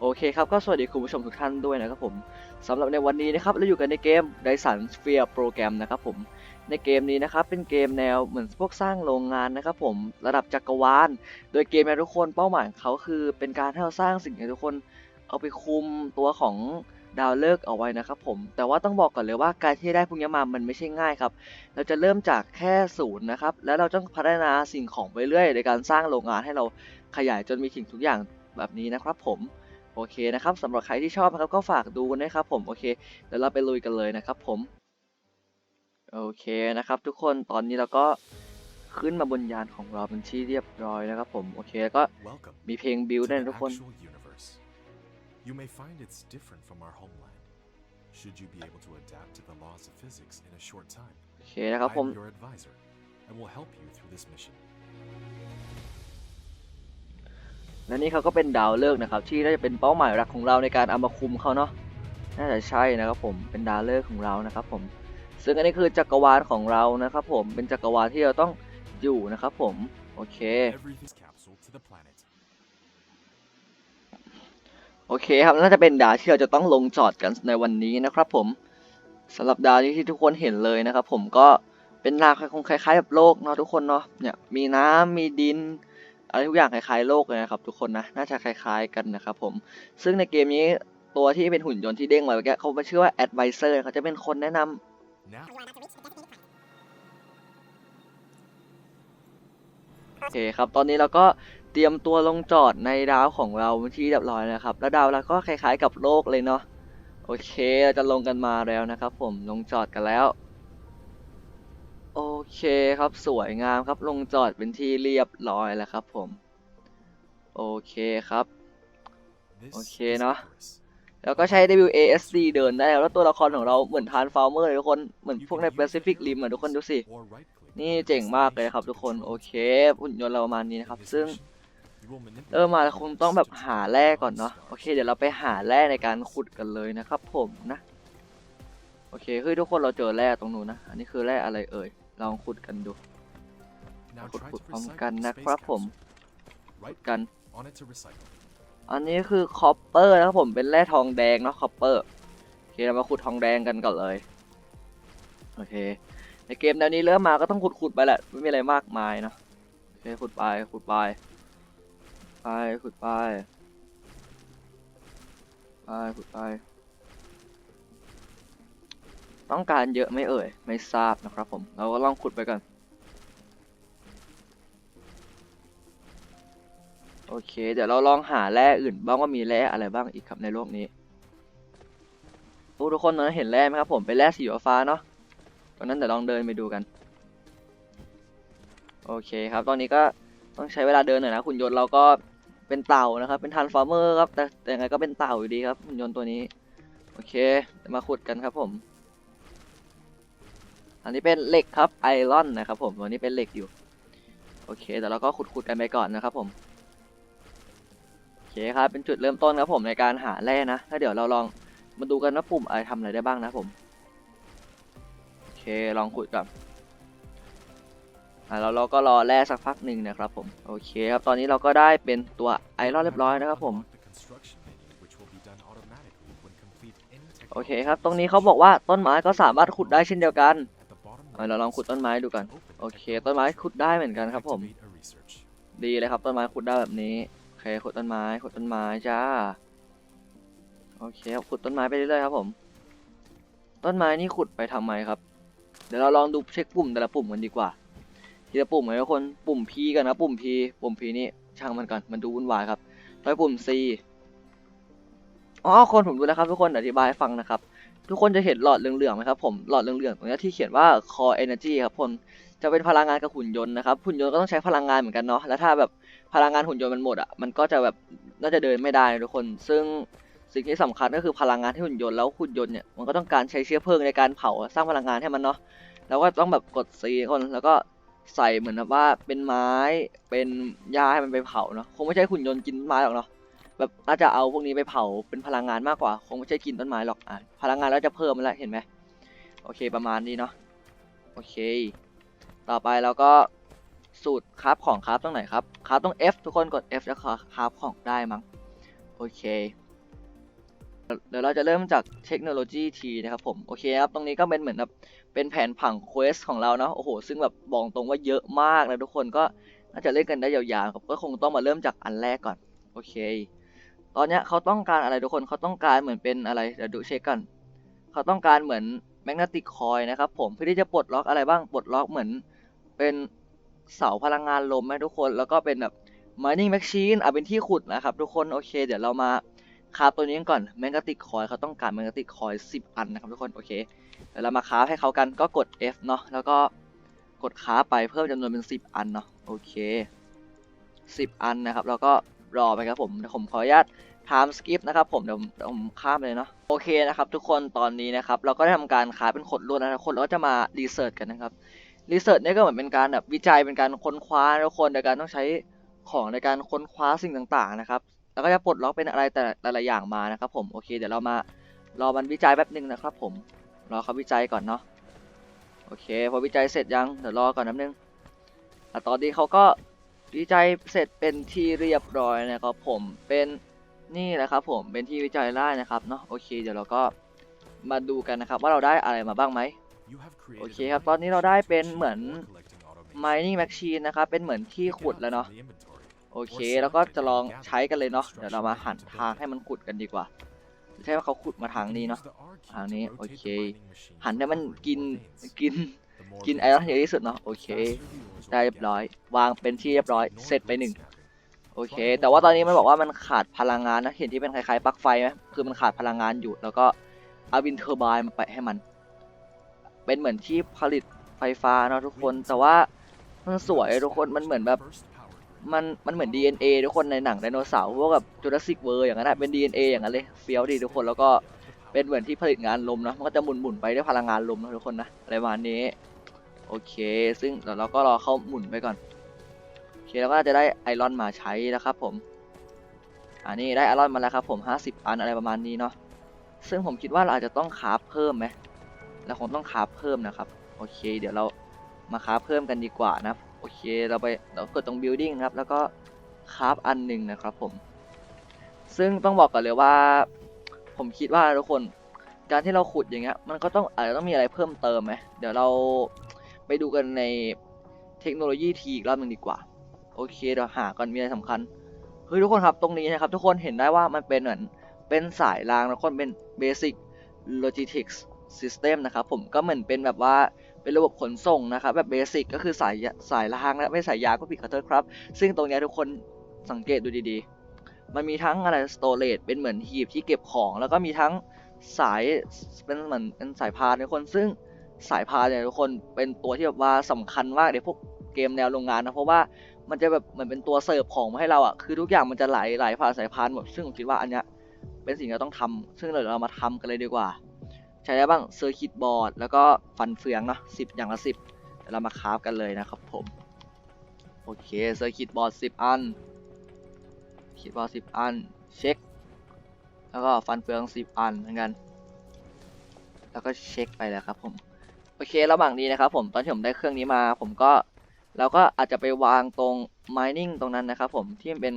โอเคครับก็สวัสดีคุณผู้ชมทุกท่านด้วยนะครับผมสำหรับในวันนี้นะครับเราอยู่กันในเกม Dyson Sphere Program นะครับผมในเกมนี้นะครับเป็นเกมแนวเหมือนพวกสร้างโรงงานนะครับผมระดับจักรวาล โดยเกมนี่ยทุกคนเป้าหมายเขาคือ เป็นการให้เราสร้างสิ่งที่ทุกคนเอาไปคุมตัวของดาวฤกษ์เอาไว้นะครับผมแต่ว่าต้องบอกก่อนเลยว่าการที่ได้พวกนี้มามันไม่ใช่ง่ายครับ เราจะเริ่มจากแค่ศูนย์นะครับแล้วเราต้องพัฒนาสิ่งของไปเรื่อยในการสร้างโรงงานให้เราขยายจนมีสิ่งทุกอย่างแบบนี้นะครับผม โอเคนะครับสำหรับใครที่ชอบนะครับก็ฝากดูกันนะครับผมโอเคเดี๋ยวเราไปลุยกันเลยนะครับผมโอเคนะครับทุกคนตอนนี้เราก็ขึ้นมาบนยานของเราเป็นที่เรียบร้อยนะครับผมโอเคแล้วก็ Welcome มีเพลงบิว to ด้วย the นะทุกคน actual universe. You may find it's different from our homeland. Should you be able to adapt to the laws of physics in a short time, โอเคนะครับผม I am your advisor and will help you through this mission. และนี่เขาก็เป็นดาวฤกษ์นะครับ ที่น่าจะเป็นเป้าหมายหลักของเราในการเอามาคุมเขาเนาะน่าจะใช่นะครับผมเป็นดาวฤกษ์ของเรานะครับผมซึ่งอันนี้คือจักรวาลของเรานะครับผมเป็นจักรวาลที่เราต้องอยู่นะครับผมโอเคโอเคครับน่าจะเป็นดาวที่เราจะต้องลงจอดกันในวันนี้นะครับผมสำหรับดาวนี้ที่ทุกคนเห็นเลยนะครับผมก็เป็นดาวคงคล้ายๆแบบโลกเนาะทุกคนเนาะเนี่ยมีน้ำมีดิน อะไรทุกอย่างคล้ายๆโลกเลยนะครับทุกคนนะน่าจะคล้าย ๆ กันนะครับผมซึ่งในเกมนี้ตัวที่เป็นหุ่นยนต์ที่เด้งมาเมื่อกี้เขาชื่อว่า Advisor เขาจะเป็นคนแนะนำโอเคครับตอนนี้เราก็เตรียมตัวลงจอดในดาวของเราที่เรียบร้อยแล้วครับ แล้วดาวเราก็คล้ายๆกับโลกเลยเนาะโอเคเราจะลงกันมาแล้วนะครับ ผมลงจอดกันแล้ว โอเคครับสวยงามครับลงจอดเป็นที่เรียบร้อยแล้วครับผม โอเคครับ this Okay, is no? Icarus. แล้วก็ใช้ WASD เดินได้แล้วตัวละครของเราเหมือนทานฟาร์เมอร์เลยทุกคน เหมือนพวกใน Pacific Rim อะทุกคนดูสิ นี่เจ๋งมากเลยครับทุกคน โอเคหุ่นยนต์เราประมาณนี้นะครับ ซึ่งเริ่มมาคงต้องแบบหาแร่ก่อนเนาะโอเค เดี๋ยวเราไปหาแร่ในการขุดกันเลยนะครับผมนะ โอเคเฮ้ยทุกคนเราเจอแร่ตรงนู้นนะ อันนี้คือแร่อะไรเอ่ย ลองขุดกันดู Now ขุด try ขุด to พร้อม recycle กัน the นะ space ครับผม capsule. Right กัน on it to recycle. อันนี้คือคอปเปอร์นะครับผมเป็นแร่ทองแดงเนาะคอปเปอร์โอเคเรามาขุดทองแดงกันก่อนเลย โอเค ในเกมแนวนี้เริ่มมาก็ต้องขุดขุดไปแหละไม่มีอะไรมากมายเนาะโอเคขุดไปขุดไปไปขุดไปไปขุดไป ต้องการเยอะไม่เอ่ย ไม่ทราบนะครับผม เราก็ลองขุดไปก่อน โอเค เดี๋ยวเราลองหาแร่อื่น บ้างว่ามีแร่อะไรบ้างอีกครับในโลกนี้โอ้ทุกคนตอนนั้นเห็นแร่ไหมครับผม เป็นแร่สีฟ้าเนาะตอนนั้นเดี๋ยวลองเดินไปดูกัน โอเคครับ ตอนนี้ก็ต้องใช้เวลาเดินหน่อยนะหุ่นยนต์เราก็เป็นเต่านะครับ เป็นทันฟาร์เมอร์ครับ แต่แต่ยังไงก็เป็นเต่าอยู่ดีครับหุ่นยนต์ตัวนี้ โอเค มาขุดกันครับผม อันนี้เป็นเหล็กครับไอรอนนะครับผมตัวนี้เป็นเหล็กอยู่ โอเคเดี๋ยวเราก็ขุดๆกันไปก่อนนะครับผมโอเคครับเป็นจุดเริ่มต้นครับผมในการหาแร่นะแล้วเดี๋ยวเราลองมาดูกันว่าปุ่มอะไรทำอะไรได้บ้างนะผมโอเคลองขุดก่อนอ่าเราเราก็รอแร่สักพักหนึ่งนะครับผมโอเคครับตอนนี้เราก็ได้เป็นตัวไอรอนเรียบร้อยนะครับผมโอเคครับ ตรงนี้เขาบอกว่าต้นไม้ก็สามารถขุดได้เช่นเดียวกัน At the bottom เอาเราลองขุดต้นไม้ดูก่อนโอเค ต้นไม้ขุดได้เหมือนกันครับผม ดีเลยครับต้นไม้ขุดได้แบบนี้โอเคขุดต้นไม้ขุดต้นไม้จ้าโอเคครับขุดต้นไม้ไปเรื่อยๆครับผม ต้นไม้นี่ขุดไปทำไมครับ เดี๋ยวเราลองดูเช็คปุ่มแต่ละปุ่มกันดีกว่า ทีละปุ่มเลยทุกคนปุ่ม P กันนะปุ่ม P ปุ่ม P นี่ช่างมันก่อนมันดูวุ่นวายครับต่อยปุ่ม C อ๋อคนผมดูแล้วครับทุกคนอธิบายฟังนะครับ ทุกคนจะเห็นหลอดเหลืองๆไหมครับผมหลอดเหลืองๆตรงนี้ที่เขียนว่า core energy ครับผมจะเป็นพลังงานกับหุ่นยนต์นะครับหุ่นยนต์ก็ต้องใช้พลังงานเหมือนกันเนาะแล้วถ้าแบบพลังงานหุ่นยนต์มันหมดอะมันก็จะแบบน่าจะเดินไม่ได้ทุกคน ซึ่งสิ่งที่สำคัญก็คือพลังงานที่หุ่นยนต์แล้วหุ่นยนต์เนี่ยมันก็ต้องการใช้เชื้อเพลิงในการเผาสร้างพลังงานให้มันเนาะแล้วก็ต้องแบบกดซีคนแล้วก็ใส่เหมือนแบบว่าเป็นไม้เป็นหญ้าให้มันไปเผาเนาะคงไม่ใช่หุ่นยนต์กินไม้หรอกเนาะ แบบน่าจะเอาพวกนี้ไปเผาเป็นพลังงานมากกว่า คงไม่ใช่กินต้นไม้หรอกอะพลังงานแล้วจะเพิ่มมาแล้วเห็นไหมโอเคประมาณนี้เนาะโอเค ต่อไปเราก็สูตรคราฟของคราฟตรงไหนครับคราฟต้อง F ทุกคนกด F แล้วคราฟของได้มั้งโอเคเดี๋ยวเราจะเริ่มจากเทคโนโลยีทีนะครับผมโอเคครับตรงนี้ก็เป็นเหมือนแบบเป็นแผนผังเควสของเราเนาะโอ้โหซึ่งแบบบอกตรงว่าเยอะมากนะทุกคนก็น่าจะเล่นกันได้ยาวๆก็คงต้องมาเริ่มจากอันแรกก่อนโอเค ตอนเนี้ยเขาต้องการอะไรทุกคนเขาต้องการเหมือนเป็นอะไรเดี๋ยวดูเช็คกันเขาต้องการเหมือนแมกนติกคอยนะครับผมเพื่อที่จะปลดล็อกอะไรบ้างปลดล็อกเหมือนเป็นเสาพลังงานลมไหมทุกคนแล้วก็เป็นแบบ mining machine อะเป็นที่ขุดนะครับทุกคนโอเค เดี๋ยวเรามาคราฟตัวนี้ก่อนแมกนติกคอยเขาต้องการแมกนติกคอย10 อันนะครับทุกคนโอเคเดี๋ยวเรามาคราฟให้เขากันก็กด F เนาะแล้วก็กดคราฟไปเพิ่มจำนวนเป็น 10 อันเนาะโอเค 10 อันนะครับแล้วก็ รอไปครับผมเดี๋ยวผมขออนุญาต time skip นะครับผมเดี๋ยวผมข้ามเลยเนาะโอเคนะครับทุกคนตอนนี้นะครับเราก็ได้ทำการคราฟเป็นขดลวดแล้วนะคนเราก็จะมารีเสิร์ชกันนะครับรีเสิร์ชเนี่ยก็เหมือนเป็นการแบบวิจัยเป็นการค้นคว้านะทุกคนโดยการต้องใช้ของในการค้นคว้าสิ่งต่างๆนะครับแล้วก็จะปลดล็อกเป็นอะไรแต่ละหลายๆอย่างมานะครับผมโอเคเดี๋ยวเรามารอมันวิจัยแป๊บหนึงนะครับผมรอเขาวิจัยก่อนเนาะโอเคพอวิจัยเสร็จยังเดี๋ยวรอก่อนแป๊บนึงอะตอนนี้เขาก็ วิจัยเสร็จเป็นที่เรียบร้อยนะครับผมเป็นนี่แหละครับผมเป็นที่วิจัยได้นะครับเนาะโอเค เดี๋ยวเราก็มาดูกันนะครับ ว่าเราได้อะไรมาบ้างไหม You have created โอเค a ครับ mining ตอนนี้เราได้เป็นเหมือน machine or collecting automation. mining machine นะครับเป็นเหมือนที่ You can ขุด have แล้วเนาะ it in the inventory. โอเค แล้วก็จะลองใช้กันเลยเนาะเดี๋ยวเรามาหันทางให้มันขุดกันดีกว่าไม่ใช่ว่าเขาขุดมาทางนี้เนาะ Use the R key ทาง to นี้ rotate โอ the เค mining machine หันให้มัน forward กิน more veins. กิน The more กิน veins ไอรอนเยอะที่สุดเนาะโอเค faster the ores will ได้เรียบ get ร้อย gathered. วางเป็นที่เรียบร้อย Ignore เสร็จไป glue หนึ่ง snapping. โอเค แต่ว่าตอนนี้มันบอกว่ามันขาดพลังงานนะ เห็นที่เป็นคล้ายๆปลั๊กไฟไหมคือมันขาดพลังงานอยู่ แล้วก็เอาวินเทอร์ไบน์มาแปะให้มัน เป็นเหมือนที่ผลิตไฟฟ้าเนาะทุกคน แต่ว่ามันสวยทุกคน มันเหมือนแบบ First power grid. มัน มันเหมือน DNA ทุกคนในหนังไดโนเสาร์พวกกับจูราสสิกเวอร์อย่างนั้นอะเป็น DNA อย่างนั้นเลย เฟี้ยวดีทุกคน แล้วก็เป็นเหมือนที่ผลิตงานลมนะ มันก็จะหมุนหมุนๆไปด้วยพลังงานลมนะทุกคนนะ อะไรประมาณนี้ โอเค ซึ่งเดี๋ยวเราก็รอเขาหมุนไปก่อน โอเคเราก็จะได้ไอรอนมาใช้แล้วครับผม อันนี้ได้ไอรอนมาแล้วครับผม 50 อันอะไรประมาณนี้เนาะ ซึ่งผมคิดว่าเราอาจจะต้องคาฟเพิ่มไหมเราคงต้องคาฟเพิ่มนะครับ โอเค เดี๋ยวเรามาคาฟเพิ่มกันดีกว่านะ โอเค เราไปเรากดตรง building นะครับ แล้วก็คาฟอันหนึ่งนะครับผม ซึ่งต้องบอกก่อนเลยว่า ผมคิดว่าทุกคน การที่เราขุดอย่างเงี้ย มันก็ต้องอาจจะต้องมีอะไรเพิ่มเติมไหมเดี๋ยวเรา ไปดูกันในเทคโนโลยีทีอีกรอบหนึ่งดีกว่า โอเคเดี๋ยวหาก่อนมีอะไรสำคัญเฮ้ยทุกคนครับตรงนี้นะครับ ทุกคนเห็นได้ว่ามันเป็นเหมือนเป็นสายรางทุกคนเป็น basic logistics system นะครับ ผมก็เหมือนเป็นแบบว่าเป็นระบบขนส่งนะครับ แบบเบสิกก็คือสายสายรางนะไม่สายยางก็ผิดขอโทษครับ ซึ่งตรงนี้ทุกคนสังเกตดูดีๆ มันมีทั้งอะไรสโตร g e เป็นเหมือนหีบที่เก็บของ แล้วก็มีทั้งสายเป็นเหมือนเป็นสายพานทุกคนซึ่ง สายพานเนี่ยทุกคนเป็นตัวที่แบบว่าสำคัญมากในพวกเกมแนวโรงงานนะเพราะว่ามันจะแบบเหมือนเป็นตัวเสิร์ฟของมาให้เราอะคือทุกอย่างมันจะไหลไหลผ่านสายพานหมดซึ่งผมคิดว่าอันเนี้ยเป็นสิ่งที่เราต้องทำซึ่งเดี๋ยวเรามาทำกันเลยดีกว่า ใช้ได้บ้างเซอร์คิตบอร์ดแล้วก็ฟันเฟืองเนาะสิบอย่างละสิบเดี๋ยวเรามาคราฟกันเลยนะครับผมโอเคเซอร์คิตบอร์ดสิบอันคิดบอร์ดสิบอันเช็ค แล้วก็ฟันเฟืองสิบอันเหมือนกัน แล้วก็เช็คไปแล้วครับผม โอเคระหว่างนี้นะครับผมตอนที่ผมได้เครื่องนี้มา ผมก็เราก็อาจจะไปวางตรง mining ตรงนั้นนะครับผมที่มันเป็น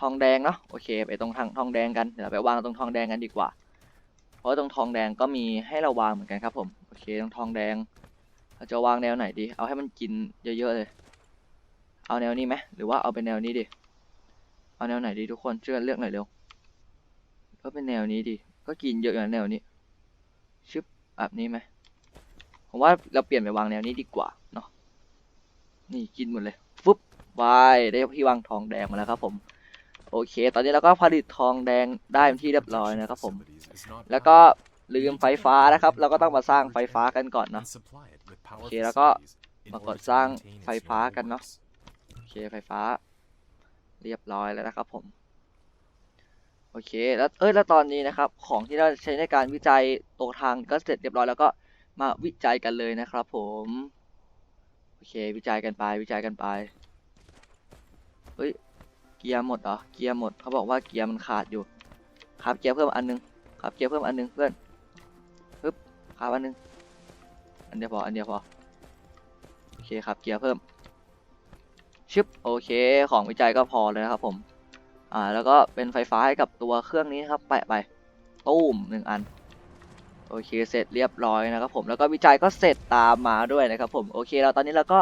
ทองแดงเนาะโอเคไปตรงทางทองแดงกันเดี๋ยวเราไปวางตรงทองแดงกันดีกว่า เพราะตรงทองแดงก็มีให้เราวางเหมือนกันครับผมโอเคตรงทองแดงเราจะวางแนวไหนดี เอาให้มันกินเยอะๆเลย เอาแนวนี้ไหมหรือว่าเอาเป็นแนวนี้ดิเอาแนวไหนดีทุกคนช่วยกันเลือกหน่อยเร็วก็เป็นแนวนี้ดิก็กินเยอะอย่างแนวนี้ชึบแบบนี้ไหม ผมว่าเราเปลี่ยนไปวางแนวนี้ดีกว่าเนาะนี่กินหมดเลยฟึบวายได้พี่วางทองแดงมาแล้วครับ ผมโอเค ตอนนี้เราก็ผลิตทองแดงได้เป็นที่เรียบร้อยนะครับผม แล้วก็ลืมไฟฟ้านะครับ เราก็ต้องมาสร้างไฟฟ้ากันก่อนเนาะโอเคแล้วก็มากดสร้างไฟฟ้ากันเนาะโอเคไฟฟ้า เรียบร้อยแล้วนะครับผมโอเคแล้วเอ้ยแล้วตอนนี้นะครับ ของที่เราใช้ในการวิจัยตัวทางก็เสร็จเรียบร้อยแล้วก็ มาวิจัยกันเลยนะครับ ผมโอเค วิจัยกันไปวิจัยกันไปเฮ้ยเกียร์หมดเหรอเกียร์หมดเขาบอกว่าเกียร์มันขาดอยู่ครับเกียร์เพิ่มอันนึงครับเกียร์เพิ่มอันนึงเพื่อนปึ๊บครับอันนึงอันเดียวพออันเดียวพอโอเคครับเกียร์เพิ่มชึบโอเคของวิจัยก็พอเลยนะครับผมอ่าแล้วก็เป็นไฟฟ้าให้กับตัวเครื่องนี้ครับแปะไปตู้มหนึ่งอัน โอเคเสร็จเรียบร้อยนะครับผมแล้วก็วิจัยก็เสร็จตามมาด้วยนะครับผมโอเคเราตอนนี้เราก็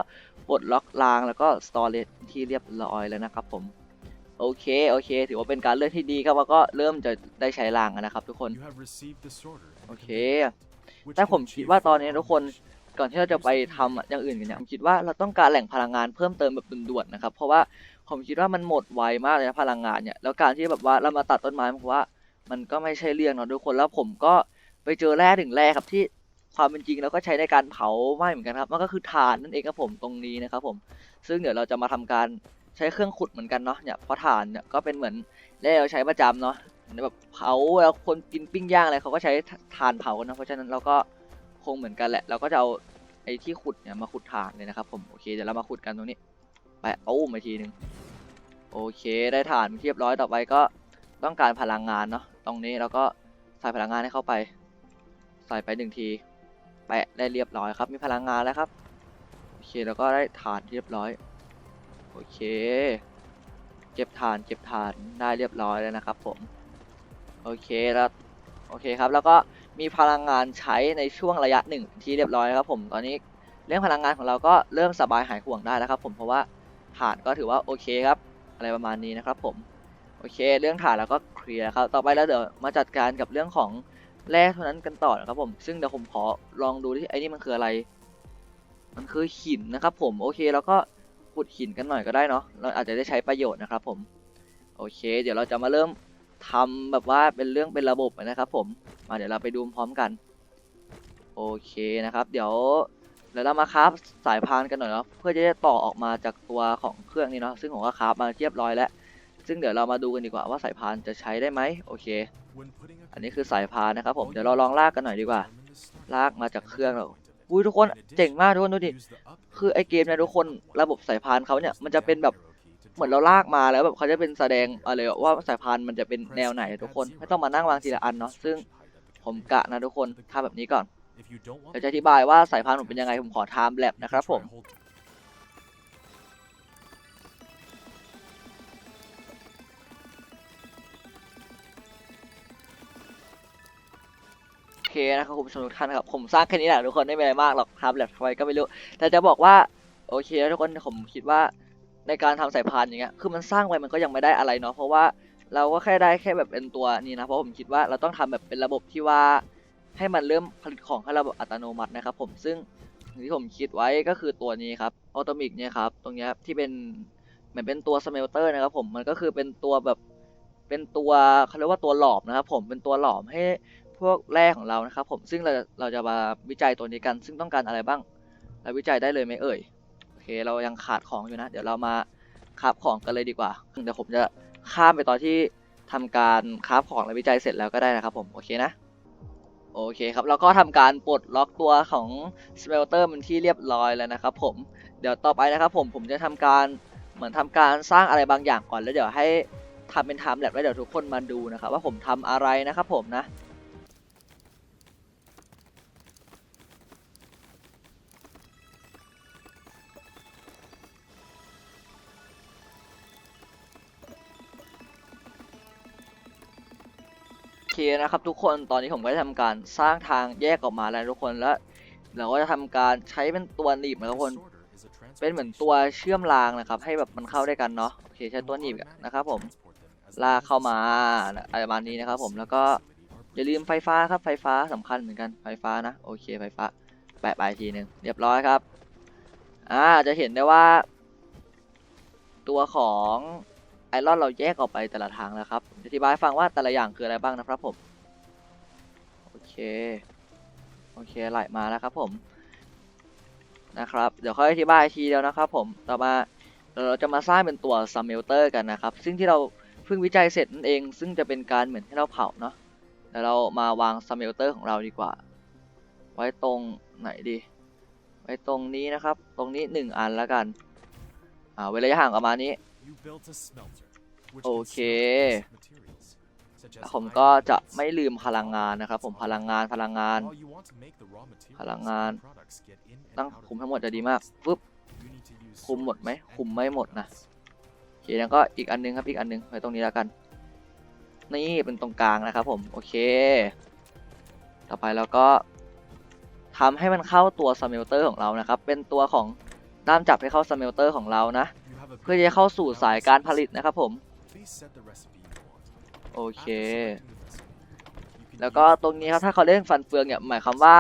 ปลดล็อกรางแล้วก็สตอเรจที่เรียบร้อยแล้วนะครับผมโอเคโอเค ถือว่าเป็นการเลือกที่ดีครับแล้วก็เริ่มจะได้ใช้รางแล้วนะครับ ทุกคน You have received this order and โอเค completed it, which แต่ผม can คิด achieve ว่าตอนนี้ further ทุกคนก่อนที่เราจะไปทำอะอย่างอื่นกันเนี่ยผมคิดว่าเราต้องการแหล่งพลังงานเพิ่มเติมแบบด่วนๆนะครับเพราะว่าผมคิดว่ามันหมดไวมากเลยนะพลังงานเนี่ยแล้วการที่แบบว่าเรามาตัดต้นไม้ผมว่ามันก็ไม่ใช่เรื่องเนาะทุกคนแล้วผมก็ ไปเจอแร่ถึงแร่ครับที่ความเป็นจริงแล้วก็ใช้ในการเผาไหม้เหมือนกันครับมันก็คือถ่านนั่นเองครับผมตรงนี้นะครับผมซึ่งเดี๋ยวเราจะมาทำการใช้เครื่องขุดเหมือนกันเนาะเนี่ยเพราะถ่านเนี่ยก็เป็นเหมือนแร่เราใช้ประจำเนาะแบบเผาแล้วคนกินปิ้งย่างอะไรเขาก็ใช้ถ่านเผากันนะเพราะฉะนั้นเราก็คงเหมือนกันแหละเราก็จะเอาไอ้ที่ขุดเนี่ยมาขุดถ่านเลยนะครับผมโอเคเดี๋ยวเรามาขุดกันตรงนี้ไปเอาอุ้มไปทีหนึ่งโอเคได้ถ่านเรียบร้อยต่อไปก็ต้องการพลังงานเนาะตรงนี้เราก็ใส่พลังงานให้เข้าไป ใส่ไปหนึ่งที แปะได้เรียบร้อยครับ มีพลังงานแล้วครับ โอเค แล้วก็ได้ฐานเรียบร้อย โอเค เก็บฐาน เก็บฐานได้เรียบร้อยแล้วนะครับผม โอเค แล้ว โอเคครับ แล้วก็มีพลังงานใช้ในช่วงระยะหนึ่งที่เรียบร้อยครับผม ตอนนี้เรื่องพลังงานของเราก็เริ่มสบายหายห่วงได้แล้วครับ ผม เพราะว่าฐานก็ถือว่าโอเคครับ อะไรประมาณนี้นะครับผม โอเค เรื่องฐานแล้วก็เคลียร์ครับ ต่อไปแล้วเดี๋ยวมาจัดการกับเรื่องของ แร่เท่านั้นกันต่อนะครับผม ซึ่งเดี๋ยวผมขอลองดูที่ไอ้นี่มันคืออะไร มันคือหินนะครับผม โอเคแล้วก็ขุดหินกันหน่อยก็ได้เนาะ เราอาจจะได้ใช้ประโยชน์นะครับผม โอเค เดี๋ยวเราจะมาเริ่มทำแบบว่าเป็นเรื่องเป็นระบบนะครับ ผม มาเดี๋ยวเราไปดูพร้อมกัน โอเคนะครับ เดี๋ยวเดี๋ยวเรามาคราฟสายพานกันหน่อยเนาะ เพื่อจะได้ต่อออกมาจากตัวของเครื่องนี้เนาะ ซึ่งผมก็คราฟมาเรียบร้อยแล้ว ซึ่งเดี๋ยวเรามาดูกันดีกว่าว่าสายพานจะใช้ได้ไหมโอเค อันนี้คือ conveyor สายพานนะครับผม all เดี๋ยว you เราลอง need ลาก to กันหน่อยดีกว่า determine the start ลากมาจากเครื่องเรา point of it. อุ้ยทุกคน In เจ๋งมากทุกคนดูดิ use the up คือไอเกมเนี่ยทุกคนระบบสายพานเขาเนี่ย Press มัน the จะเป็น down แบบ arrow key to เหมือน drop เราลาก it. มาแล้วแบบเขาจะเป็นแสดงอะไรว่าสายพานมันจะเป็นแนวไหนทุกคนไม่ต้องมานั่งวางทีละอันเนาะซึ่งผมกะนะทุกคนทำแบบนี้ก่อน If you don't want เดี๋ยวจะอธิบายว่าสายพานผมเป็นยังไงผมขอไทม์แลป you นะครับ can ผ try ม เคนะครับคุณผู้ชมทุกท่านครับผมสร้างแค่นี้แหละทุกคนไม่มีอะไรมากหรอกทำแบบทำไมก็ไม่รู้ แต่จะบอกว่าโอเคทุกคนผมคิดว่าในการทำสายพานอย่างเงี้ยคือมันสร้างไว้มันก็ยังไม่ได้อะไรเนาะเพราะว่าเราก็แค่ได้แค่แบบเป็นตัวนี้นะเพราะผมคิดว่าเราต้องทำแบบเป็นระบบที่ว่าให้มันเริ่มผลิตของให้เราแบบอัตโนมัตินะครับ ผมซึ่งสิ่งที่ผมคิดไว้ก็คือตัวนี้ครับออโตมิกเนี่ยครับตรงเนี้ยที่เป็นเหมือนเป็นตัวสเมลเตอร์นะครับผมมันก็คือเป็นตัวแบบเป็นตัวเขาเรียกว่าตัวหลอมนะครับผมเป็นตัวหลอมให้ พวกแร่ของเรานะครับผมซึ่งเราเราจะมาวิจัยตัวนี้กัน ซึ่งต้องการอะไรบ้าง เราวิจัยได้เลยไหมเอ่ยโอเคเรายังขาดของอยู่นะ เดี๋ยวเรามาคราฟของกันเลยดีกว่าเดี๋ยวผมจะข้ามไปตอนที่ทำการคราฟของและวิจัยเสร็จแล้วก็ได้นะครับผมโอเคนะโอเคครับแล้วก็ทำการปลดล็อกตัวของสเ e ลเตอร์มันที่เรียบร้อยแล้วนะครับผมเดี๋ยวต่อไปนะครับผมผมจะทำการเหมือนทำการสร้างอะไรบางอย่างก่อนแล้วเดี๋ยวให้ทำเป็นไทม์แลปแล้วเดี๋ยวทุกคนมาดูนะครับว่าผมทำอะไรนะครับผมนะ เคนะครับทุกคนตอนนี้ผมก็ได้ทำการสร้างทางแยกออกมาแล้วทุกคนแล้วเราก็จะทำการใช้เป็นตัวหนีบนะทุกคน เป็นเหมือนตัวเชื่อมรางนะครับ ให้แบบมันเข้าด้วยกันเนาะโอเคใช้ตัวหนีบนะครับผมลากเข้ามาอะไรประมาณนี้นะครับ ผมแล้วก็อย่าลืมไฟฟ้าครับไฟฟ้าสำคัญเหมือนกันไฟฟ้านะโอเคไฟฟ้าแปะไปทีหนึ่งเรียบร้อยครับอ่าจะเห็นได้ว่า ตัวของ รอนเราแยกออกไปแต่ละทางแล้วครับจะอธิบายฟังว่าแต่ละอย่างคืออะไรบ้างนะครับผม โอเค โอเคไหลมาแล้วครับผมนะครับ เดี๋ยวค่อยอธิบายทีเดียวนะครับผม ต่อมาเราจะมาสร้างเป็นตัวซัมเมลเตอร์กันนะครับ ซึ่งที่เราเพิ่งวิจัยเสร็จนั่นเอง ซึ่งจะเป็นการเหมือนให้เราเผาเนาะเดี๋ยวเรามาวางซัมเมลเตอร์ของเราดีกว่า ไว้ตรงไหนดี ไว้ตรงนี้นะครับ ตรงนี้หนึ่งอันแล้วกัน อ่าเว้นระยะห่างประมาณนี้ โอ can เค smelt basic materials, such as แล้วผม iron ก็ and จะ glass. ไม่ลืมพลังงานนะครับ ผมพลังงานพลังงาน While you want to make the raw materials พลังงาน and products get in and ตั้ง out of คุม the ทั้งหมดจะดีมาก process, ปึ๊บ you need to use คุมหมดไหม sorters and คุมไม่หมดนะ conveyors. โอเคแล้วก็อีกอันนึงครับอีกอันนึงไว้ตรงนี้แล้วกัน นี่เป็นตรงกลางนะครับ ผมโอเค ต่อไปเราก็ทำให้มันเข้าตัวสเมลเตอร์ของเรานะครับ เป็นตัวของด้ามจับให้เข้าสเมลเตอร์ของเรานะ You have a เพื่อจะเข้าสู่สายการผลิตนะครับผม Please set the recipe you want. โอเค After selecting the recipe, you can แล้วก็ use ตรงนี้ครับถ้าเขาเล่นฟันเฟืองเนี่ยหมายความว่า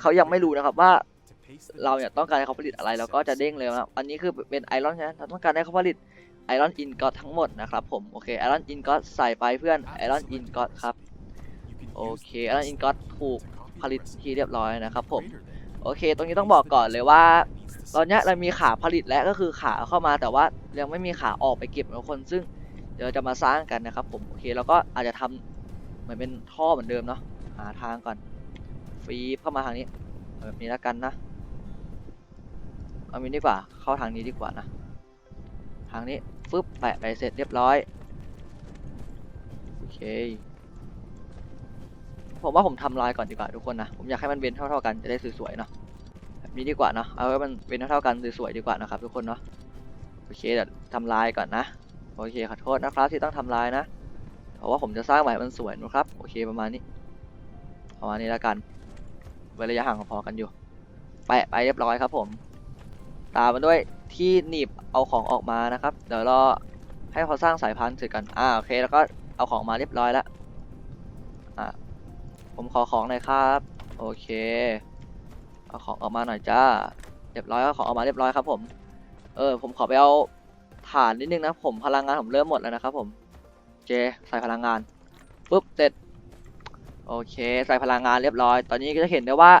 เขายังไม่รู้นะครับว่า to paste the เราเนี่ยต้องการให้เขาผลิตอะไรเราก็จะเด้งเลยนะครับอันนี้คือเป็นไอรอนนะเราต้องการให้เขาผลิตไอรอนอินกอตทั้งหมดนะครับผมโอเคไอรอนอินกอตใส่ไปเพื่อนไอรอนอินกอตครับ You can โอ use เค the ไอรอนอินกอต recipe ถูก to copy ผลิต the recipe ที่เรียบร้อยนะครับผม greater than โอเค ตรงนี้ต้องบอกก่อนเลยว่า ตอนเนี้ยเรามีขาผลิตแล้วก็คือขาเข้ามาแต่ว่ายังไม่มีขาออกไปเก็บนะทุกคนซึ่ง เดี๋ยวเราจะมาสร้างกันนะครับผมโอเคเราก็อาจจะทำเหมือนเป็นท่อเหมือนเดิมเนาะหาทางก่อนฟีบเข้ามาทางนี้แบบนี้แล้วกันนะเอาแบบนี้ดีกว่าเข้าทางนี้ดีกว่านะทางนี้ฟึบแปะไปเสร็จเรียบร้อยโอเคผมว่าผมทำลายก่อนดีกว่าทุกคนนะผมอยากให้มันเว้นเท่าๆกันจะได้สวยๆเนาะแบบนี้ดีกว่าเนาะเอาไว้มันเป็นเท่าๆกันสวยๆดีกว่านะครับทุกคนเนาะโอเคเดี๋ยวทำลายก่อนนะ โอเคขอโทษนะครับที่ต้องทำลายนะเพราะว่าผมจะสร้างใหม่มันสวยนะครับโอเคประมาณนี้ประมาณนี้แล้วกันเวระยะห่างพอๆกันอยู่แปะไปเรียบร้อยครับผม ตามมาด้วยที่หนีบเอาของออกมานะครับ เดี๋ยวรอให้เขาสร้างสายพันธุ์เสร็จกันอ่าโอเคแล้วก็เอาของมาเรียบร้อยแล้วอ่าผมขอของหน่อยครับ โอเคเอาของออกมาหน่อยจ้า เรียบร้อยเอาของออกมาเรียบร้อยครับผม เออผมขอไปเอา ฐานนิดนึงนะผมพลังงานผมเริ่มหมดแล้วนะครับผมเจใส่พลังงานปุ๊บเสร็จโอเคใส่พลังงานเรียบร้อย ตอนนี้ก็จะเห็นได้ว่า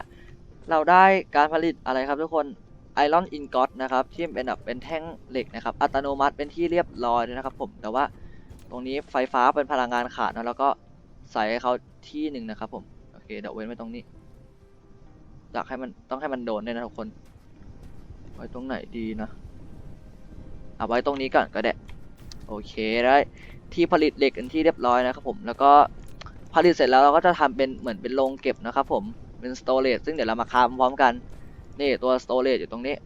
เราได้การผลิตอะไรครับทุกคนไอรอนอินกอตนะครับที่เป็นแบบเป็นแท่งเหล็กนะครับอัตโนมัติเป็นที่เรียบร้อยเลยนะครับผมแต่ว่าตรงนี้ไฟฟ้าเป็นพลังงานขาดนะแล้วก็ใส่ให้เขาที่หนึ่งนะครับผมโอเคเดี๋ยวเว้นไว้ตรงนี้อยากให้มันต้องให้มันโดนด้วยนะทุกคนไว้ตรงไหนดีนะ เอาไว้ตรงนี้ก่อนก็ได้โอเคได้ที่ผลิตเหล็กเป็นที่เรียบร้อยนะครับผมแล้วก็ผลิตเสร็จแล้วเราก็จะทำเป็นเหมือนเป็นโรงเก็บนะครับผมเป็นสโตร g e ซึ่งเดี๋ยวเรามาคามพร้อมกันนี่ตัวสโตร g e อยู่ตรงนี้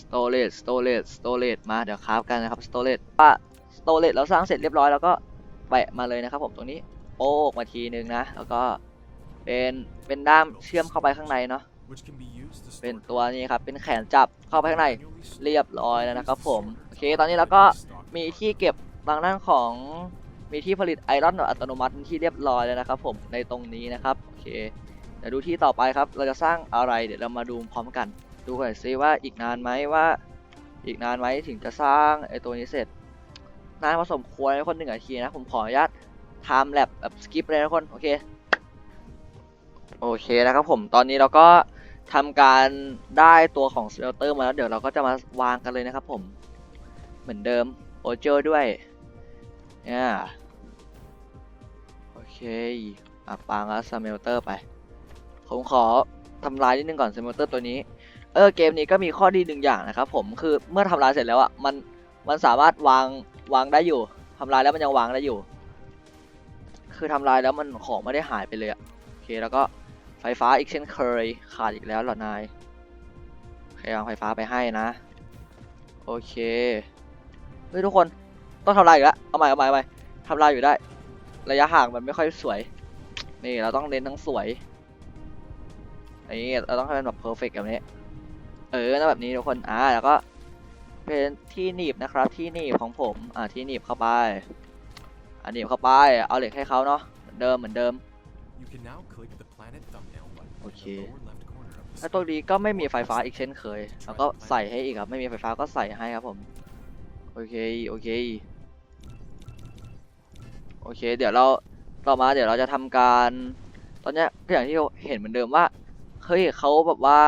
สโตร g e สโตร g e สโตร g e มาเดี๋ยวคราฟกันนะครับสโตร g e ว่าสโตร g e เราสร้างเสร็จเรียบร้อยแล้วก็แปะมาเลยนะครับผมตรงนี้โป๊กมาทีนึงนะ แล้วก็เป็นเป็นด้ามเชื่อมเข้าไปข้างในเนาะ which can be used to เป็น store ตัวนี้ครับเป็นแขนจับเข้าไปข้างใน manually store เรียบร้อยแล้วนะครับผมโอเคตอนนี้เราก็มีที่เก็บบางด้านของมีที่ผลิตไอรอนแบบอัตโนมัติที่เรียบร้อยแล้วนะครับผมในตรงนี้นะครับโอเคเดี๋ยวดูที่ต่อไปครับเราจะสร้างอะไรเดี๋ยวเรามาดูพร้อมกัน ดูกันหน่อยซิว่าอีกนานไหมว่า อีกนานไหมถึงจะสร้างไอตัวนี้เสร็จนานพอสมควรคนหนึ่งนาทีนะผมขออนุญาต time lap แบบสกิปเลยนะทุกคนโอเคโอเคนะครับผมตอนนี้เราก็ ทำการได้ตัวของสเ e ลเตอร์มาแล้วเดี๋ยวเราก็จะมาวางกันเลยนะครับผม เหมือนเดิมโอเจอด้วยเนี่ยโอเคอะปางแล้วสเมลเตอร์ไป ผมขอทำลายนิดนึงก่อนสเมลเตอร์ตัวนี้เออเกมนี้ก็มีข้อดีหนึ่งอย่างนะครับผมคือเมื่อทำลายเสร็จแล้วอะมันมันสามารถวางวางได้อยู่ทำลายแล้วมันยังวางได้อยู่ คือทำลายแล้วมันของไม่ได้หายไปเลยอะโอเคแล้วก็ ไฟฟ้าอีกเช่นเคยขาดอีกแล้วหรอนายโอเคเอาไฟฟ้าไปให้นะ โอเค เฮ้ยทุกคนต้องทำลายอีกแล้วเอาใหม่เอาใหม่เอาใหม่ทำลายอยู่ได้ ระยะห่างมันไม่ค่อยสวย นี่เราต้องเน้นทั้งสวยนี่เราต้องให้มันแบบเพอร์เฟกต์แบบนี้ เออแบบนี้ทุกคนอ่าแล้วก็เป็นที่หนีบนะครับที่หนีบของผมอ่าที่หนีบเข้าไปอันหนีบเข้าไปเอาเหล็กให้เขาเนาะเหมือนเดิมเหมือนเดิม You can now click the planet thumbnail button in the Okay. lower left corner of the แล้วตัวนี้ก็ไม่มีไฟฟ้าอีกเช่นเคย แล้วก็ใส่ให้อีกครับ ไม่มีไฟฟ้าก็ใส่ให้ครับผม โอเค โอเค โอเค เดี๋ยวเราต่อมาเดี๋ยวเราจะทำการ ตอนนี้ก็อย่างที่เห็นเหมือนเดิมว่า เฮ้ยเขาแบบว่า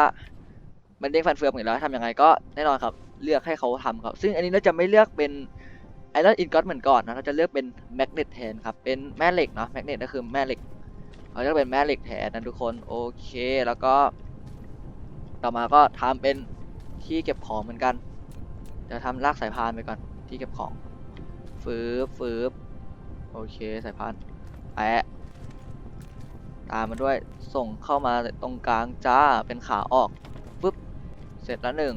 มันเด้งฟันเฟืองอีกแล้วทำยังไงก็แน่นอนครับ เลือกให้เขาทำครับ ซึ่งอันนี้เราจะไม่เลือกเป็นไอรอนอินกอตเหมือนก่อนนะ เราจะเลือกเป็นแมกเนตแทนครับ เป็นแม่เหล็กเนาะ แมกเนตก็คือแม่เหล็ก เราจะเป็นแม่เหล็กแทนนะทุกคนโอเคแล้วก็ต่อมาก็ทำเป็นที่เก็บของเหมือนกันเดี๋ยวทำลากสายพานไปก่อนที่เก็บของฟืบฟืบโอเคสายพานแปะตามมาด้วยส่งเข้ามาตรงกลางจ้าเป็นขาออกปุ๊บเสร็จแล้วหนึ่ง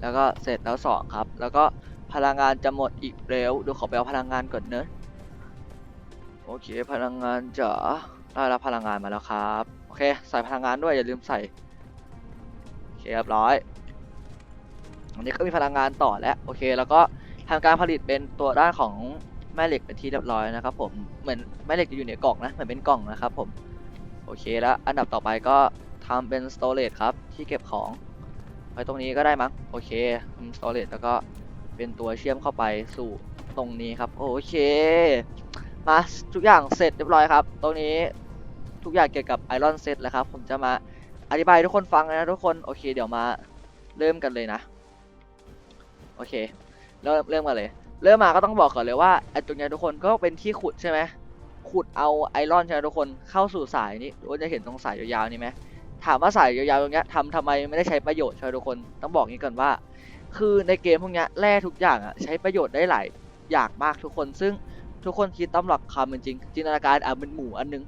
แล้วก็เสร็จแล้วสองครับ แล้วก็พลังงานจะหมดอีกเร็วเดี๋ยวขอไปเอาพลังงานก่อนเนอะโอเคพลังงานจ๋า ได้รับพลังงานมาแล้วครับ โอเค ใส่พลังงานด้วยอย่าลืมใส่ โอเคเรียบร้อย อันนี้ก็มีพลังงานต่อแล้ว โอเค แล้วก็ทำการผลิตเป็นตัวด้านของแม่เหล็กเป็นที่เรียบร้อยนะครับ ผม เหมือนแม่เหล็กจะอยู่ในกล่องนะ เหมือนเป็นกล่องนะครับผม โอเคแล้วอันดับต่อไปก็ทำเป็น storage ครับที่เก็บของไว้ตรงนี้ก็ได้มั้งโอเคทำ storage แล้วก็เป็นตัวเชื่อมเข้าไปสู่ตรงนี้ครับ โอเค มาทุกอย่างเสร็จเรียบร้อยครับ ตรงนี้ ทุกอย่างเกี่ยวกับไอรอนเซตแล้วครับ ผมจะมาอธิบายทุกคนฟังนะทุกคน โอเค เดี๋ยวมาเริ่มกันเลยนะ โอเค เริ่มเริ่มกันเลย เริ่มมาก็ต้องบอกก่อนเลยว่าไอตรงนี้ทุกคนก็เป็นที่ขุดใช่ไหมขุดเอาไอรอนใช่ไหมทุกคนเข้าสู่สายนี้ทุกคนจะเห็นตรงสายยาวๆนี่ไหมถามว่าสายยาวๆตรงนี้ทำทำไมไม่ได้ใช้ประโยชน์ใช่ไหมทุกคนต้องบอกงี้ก่อนว่า คือในเกมพวกนี้แร่ทุกอย่างอะใช้ประโยชน์ได้หลายอย่างมากทุกคน ซึ่งทุกคนคิดตามหลักความเป็นจริงจินตนาการอะเป็นหมูอันนึง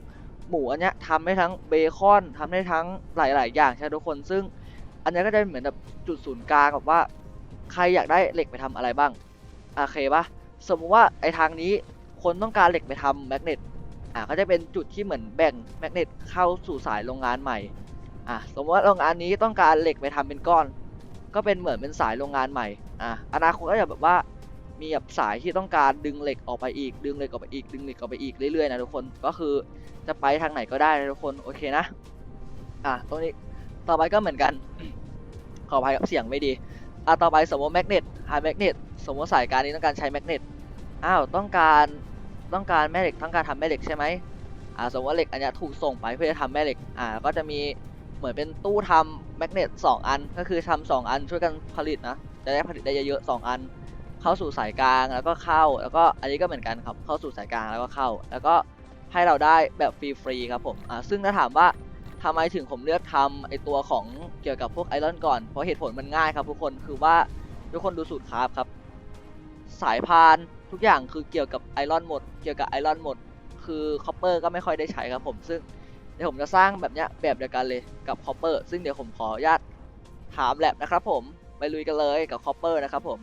หมูอันเนี้ยทำได้ทั้งเบคอนทำได้ทั้งหลาย ๆ อย่างใช่ทุกคน ซึ่งอันเนี้ยก็จะเหมือนแบบจุดศูนย์กลางแบบว่า ใครอยากได้เหล็กไปทำอะไรบ้างโอเคปะสมมุติว่าไอทางนี้คนต้องการเหล็กไปทำแมกเนตอ่าก็จะเป็นจุดที่เหมือนแบ่งแมกเนตเข้าสู่สายโรงงานใหม่อะสมมติว่าโรงงานนี้ต้องการเหล็กไปทำเป็นก้อน ก็เป็นเหมือนเป็นสายโรงงานใหม่อะอนาคตก็จะแบบว่า มีแบบสายที่ต้องการดึงเหล็กออกไปอีก ดึงเหล็กออกไปอีก ดึงเหล็กออกไปอีกเรื่อยๆนะทุกคนก็คือจะไปทางไหนก็ได้นะทุกคนโอเคนะอะตรงนี้ต่อไปก็เหมือนกัน ขออภัยกับเสียงไม่ดีอะต่อไปสมมติแมกเนตหาแมกเนตสมมติสายการนี้ต้องการใช้แมกเนตอ้าวต้องการต้องการแม่เหล็กต้องการทำแม่เหล็กใช่ไหมอ่าสมมติว่าเหล็กอันนี้ถูกส่งไปเพื่อจะทำแม่เหล็กอ่าก็จะมีเหมือนเป็นตู้ทำแมกเนตสองอันก็คือทำสองอันช่วยกันผลิตนะจะได้ผลิตได้เยอะๆสองอัน เข้าสู่สายกลางแล้วก็เข้า แล้วก็อันนี้ก็เหมือนกันครับเข้าสู่สายกลางแล้วก็เข้า แล้วก็ให้เราได้แบบฟรีๆครับผมอ่าซึ่งถ้าถามว่าทำไมถึงผมเลือกทำไอตัวของเกี่ยวกับพวกไอรอนก่อน เพราะเหตุผลมันง่ายครับทุกคนคือว่าทุกคนดูสูตรคราฟครับ สายพานทุกอย่างคือเกี่ยวกับไอรอนหมด เกี่ยวกับไอรอนหมด คือคอปเปอร์ก็ไม่ค่อยได้ใช้ครับผมซึ่งเดี๋ยวผมจะสร้างแบบเนี้ยแบบเดียวกันเลยกับคอปเปอร์ซึ่งเดี๋ยวผมขออนุญาตถามแลบนะครับผมไปลุยกันเลยกับคอปเปอร์นะครับผม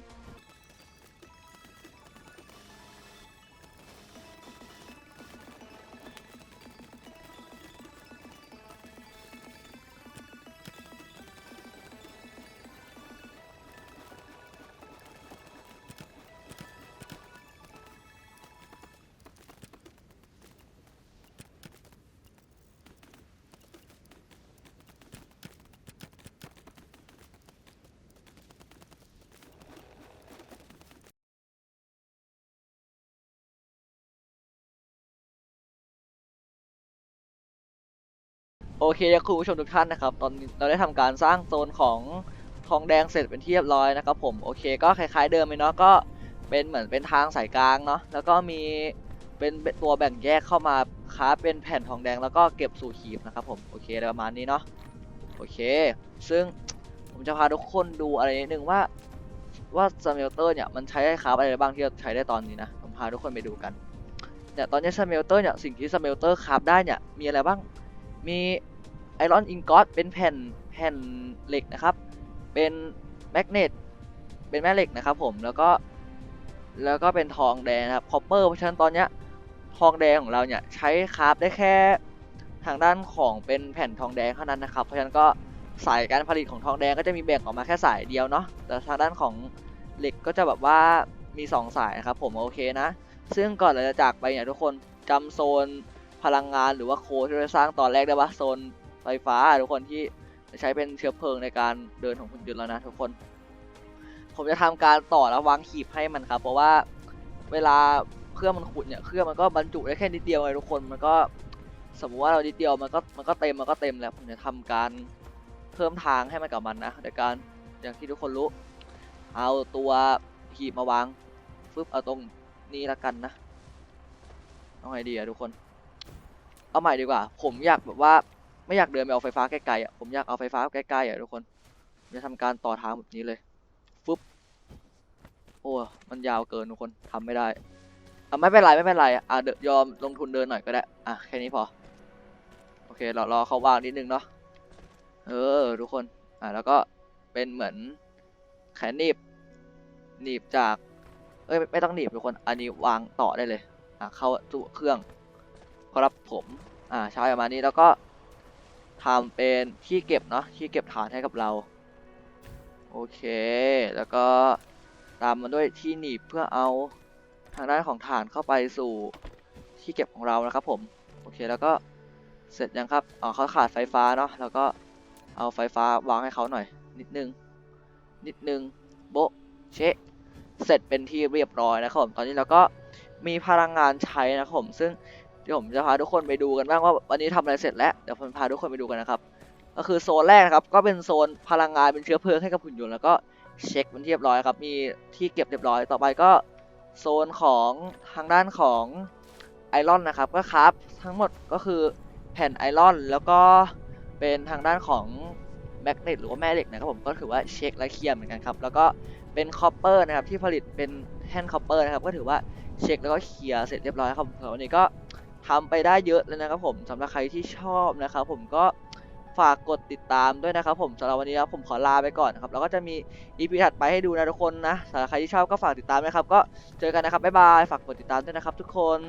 โอเคคุณผู้ชมทุกท่านนะครับ ตอนเราได้ทำการสร้างโซนของทองแดงเสร็จเป็นที่เรียบร้อยนะครับผมโอเคก็คล้ายๆเดิมเลยเนาะก็เป็นเหมือนเป็นทางสายกลางเนาะแล้วก็มีเป็นตัวแบ่งแยกเข้ามาค้าเป็นแผ่นทองแดงแล้วก็เก็บสู่ขีบนะครับผมโอเคประมาณนี้เนาะโอเค ซึ่งผมจะพาทุกคนดูอะไรนิดนึงว่าว่าสเมลเตอร์เนี่ยมันใช้ได้ครับอะไรบ้างที่เราใช้ได้ตอนนี้นะผมพาทุกคนไปดูกันเนี่ยตอนนี้สเมลเตอร์เนี่ยสิ่งที่สเมลเตอร์คราฟได้เนี่ยมีอะไรบ้างมี ไอรอนอิงกอตเป็นแผ่นแผ่นเหล็กนะครับ เป็นแมกเนตเป็นแม่เหล็กนะครับผมแล้วก็แล้วก็เป็นทองแดงครับคอปเปอร์เพราะฉะนั้นตอนเนี้ยทองแดงของเราเนี่ยใช้คราฟได้แค่ทางด้านของเป็นแผ่นทองแดงเท่านั้นนะครับ เพราะฉะนั้นก็สายการผลิตของทองแดงก็จะมีแบ่งออกมาแค่สายเดียวเนาะแต่ทางด้านของเหล็กก็จะแบบว่ามีสองสายนะครับผมโอเคนะ ซึ่งก่อนเราจะจากไปเนี่ยทุกคนจำโซนพลังงานหรือว่าโค้ดที่เราสร้างตอนแรกได้ปะโซน ไฟฟ้าทุกคนที่ใช้เป็นเชื้อเพลิงในการเดินของคุณยนต์แล้วนะทุกคน ผมจะทำการต่อแล้ววางขีบให้มันครับ เพราะว่าเวลาเครื่องมันขุดเนี่ยเครื่องมันก็บรรจุได้แค่นิดเดียวไงทุกคนมันก็สมมติว่าเรานิดเดียวมันก็มันก็เต็มมันก็เต็มแล้วผมจะทำการเพิ่มทางให้มันกับมันนะในการอย่างที่ทุกคนรู้ เอาตัวขีบมาวางฟึบเอาตรงนี้ละกันนะเอาไงดีอะทุกคน เอาใหม่ดีกว่า ผมอยากแบบว่า ไม่อยากเดินไปเอาไฟฟ้าใกล้ๆอะผมอยากเอาไฟฟ้าใกล้ๆอะทุกคนจะทำการต่อทางแบบนี้เลยฟึบโอ้มันยาวเกินทุกคนทำไม่ได้อะไม่เป็นไรไม่เป็นไรอะเดยอมลงทุนเดินหน่อยก็ได้อะแค่นี้พอโอเคเรารอเขาวางนิดนึงเนาะเออทุกคนอะแล้วก็เป็นเหมือนแขนหนีบหนีบจากเอ้ยไม่ไม่ต้องหนีบทุกคนอันนี้วางต่อได้เลยอะเข้าสู่เครื่องครับผมอ่าใช้ประมาณนี้แล้วก็ ทำเป็นที่เก็บเนาะที่เก็บฐานให้กับเรา โอเค แล้วก็ตามมาด้วยที่หนีบเพื่อเอาทางด้านของฐานเข้าไปสู่ที่เก็บของเรานะครับผม โอเคแล้วก็เสร็จยังครับอ๋อเขาขาดไฟฟ้าเนาะแล้วก็เอาไฟฟ้าวางให้เขาหน่อย นิดนึง นิดนึงโบเชะเสร็จเป็นที่เรียบร้อยนะครับผมตอนนี้เราก็มีพลังงานใช้นะครับผมซึ่ง ดี๋ยวผมจะพาทุกคนไปดูกันบ้างว่าวันนี้ทำอะไรเสร็จแล้วเดี๋ยวผมพาทุกคนไปดูกันนะครับ ก็คือโซนแรกนะครับก็เป็นโซนพลังงานเป็นเชื้อเพลิงให้กับหุ่นยนต์แล้วก็เช็คมันที่เรียบร้อยครับมีที่เก็บเรียบร้อยต่อไปก็โซนของทางด้านของไอรอนนะครับก็ครับทั้งหมดก็คือแผ่นไอรอนแล้วก็เป็นทางด้านของแมกเนตหรือว่าแม่เหล็กนะครับผมก็ถือว่าเช็คและเคลียร์เหมือนกันครับแล้วก็เป็นคอปเปอร์นะครับที่ผลิตเป็นแท่นคอปเปอร์นะครับก็ถือว่าเช็คแล้วก็เคลียร์เสร็จเรียบร้อยครับผมสำหรับวันนี้ก็ ทำไปได้เยอะเลยนะครับผมสำหรับใครที่ชอบนะครับผมก็ฝากกดติดตามด้วยนะครับผมสำหรับวันนี้นะผมขอลาไปก่อนครับแล้วก็จะมีอีพีถัดไปให้ดูนะทุกคนนะสำหรับใครที่ชอบก็ฝากติดตามนะครับ ก็เจอกันนะครับบ๊ายบายฝากกดติดตามด้วยนะครับทุกคน